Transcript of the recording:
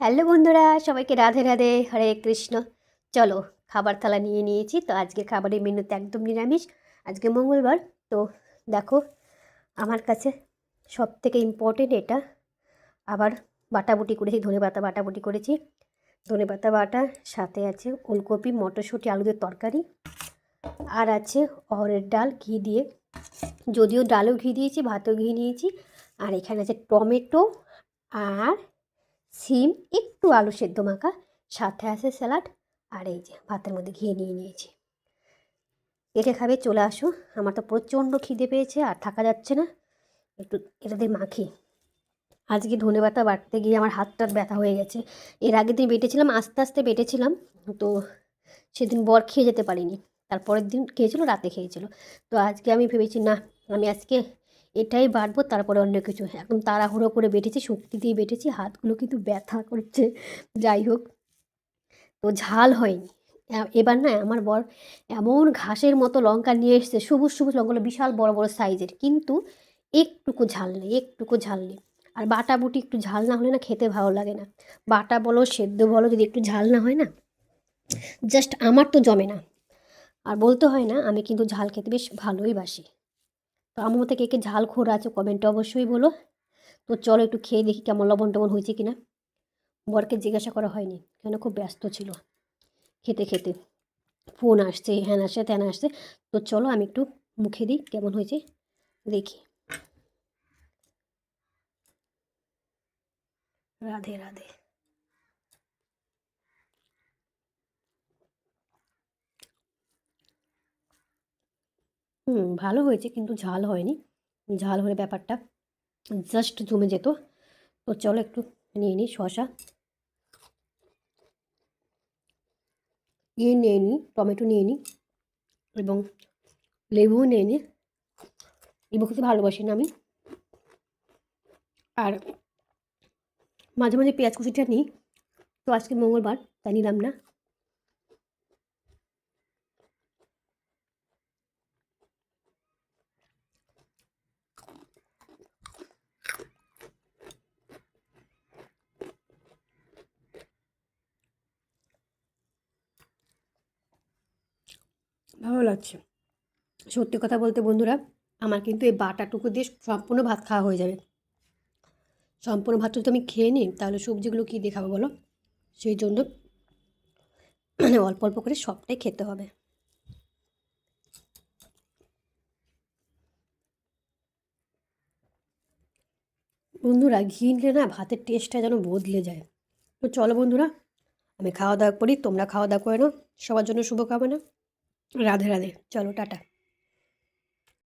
Hello বন্ধুরা, সবাইকে রাধে রাধে, হরে কৃষ্ণ। চলো, খাবার থালা নিয়ে নিয়েছি, তো আজকে খাবারের মেনুতে একদম নিরামিষ। আজকে মঙ্গলবার, তো দেখো, আমার কাছে সব থেকে ইম্পর্টেন্ট এটা। আবার বাটাবুটি করেছি, ধনে পাতা বাটাবুটি করেছি। ধনে পাতা বাটা, সাথে আছে ওলকপি, মটরশুঁটি, আলুদের তরকারি। আর আছে অহরের ডাল, ঘি দিয়ে। যদিও ডালও ঘি দিয়েছি, ভাতও ঘি নিয়েছি। আর এখানে আছে টমেটো আর সিম, একটু আলু সেদ্ধ মাখা, সাথে আছে স্যালাড, আর এই যে ভাতের মধ্যে ঘিয়ে নিয়ে নিয়েছি। এটা খাবে চলে আসো। আমার তো প্রচণ্ড খিদে পেয়েছে, আর থাকা যাচ্ছে না। একটু এটা দিয়ে মাখি। আজকে ধনে পাতা বাটতে গিয়ে আমার হাতটা ব্যথা হয়ে গেছে। এর আগের দিন বেটেছিলাম, আস্তে আস্তে বেটেছিলাম, তো সেদিন বর খেয়ে যেতে পারিনি। তারপরের দিন খেয়েছিল, রাতে খেয়েছিল। তো আজকে আমি ভেবেছি, না, আমি আজকে এটাই বাটবো তারপরে অন্য কিছু। এখন তাড়াহুড়ো করে বেটেছি শক্তি দিয়ে বেটেছি হাতগুলো কিন্তু ব্যথা করছে। যাই হোক, তো ঝাল হয়নি। এবার না আমার বর এমন ঘাসের মতো লঙ্কা নিয়ে এসছে, সবুজ সবুজ লঙ্কাগুলো বিশাল বড় বড় সাইজের। কিন্তু একটুকু ঝাল নেই, একটুকু ঝাল নেই। আর বাটা বুটি একটু ঝাল না হলে না খেতে ভালো লাগে না। বাটা বলো, সেদ্ধ বলো, যদি একটু ঝাল না হয় না জাস্ট আমার তো জমে না। আর বলতে হয় না, আমি কিন্তু ঝাল খেতে বেশ ভালোই বাসি। তো আমার মতো কে কে ঝাল খোর আছে কমেন্টে অবশ্যই বলো। তো চলো একটু খেয়ে দেখি কেমন লবণ টবণ হয়েছে কিনা। বরকে জিজ্ঞাসা করা হয়নি, কেন খুব ব্যস্ত ছিল। খেতে খেতে। ফোন আসছে, হ্যান আসছে, ত্যান আসছে। তো চলো আমি একটু মুখে দিই কেমন হয়েছে, দেখি। রাধে রাধে। হুম, ভালো হয়েছে কিন্তু ঝাল হয়নি। ঝাল হলে ব্যাপারটা জাস্ট জমে যেত। তো চলো একটু নিয়ে নিই শশা ইয়ে নিয়ে নিই, টমেটো নিয়ে নিই এবং লেবুও নিয়ে নিই। লেবু খেতে ভালোবাসি না আমি। আর মাঝে মাঝে পেঁয়াজ কুচিটা নিই। তো আজকে মঙ্গলবার, তাই নিলাম না। ভালো লাগছে। সত্যি কথা বলতে বন্ধুরা, আমার কিন্তু এই বাটাটুকু দিয়ে সম্পূর্ণ ভাত খাওয়া হয়ে যাবে। সম্পূর্ণ ভাতটা যদি আমি খেয়ে নিই, তাহলে সবজিগুলো কী দিয়ে খাব বলো? সেই জন্য মানে অল্প অল্প করে সবটাই খেতে হবে। বন্ধুরা, ঘি নিলে না ভাতের টেস্টটা যেন বদলে যায়। তো চলো বন্ধুরা, আমি খাওয়া দাওয়া করি, তোমরা খাওয়া দাওয়া করে নাও। সবার জন্য শুভকামনা। রাধে রাধে। চলো টাটা।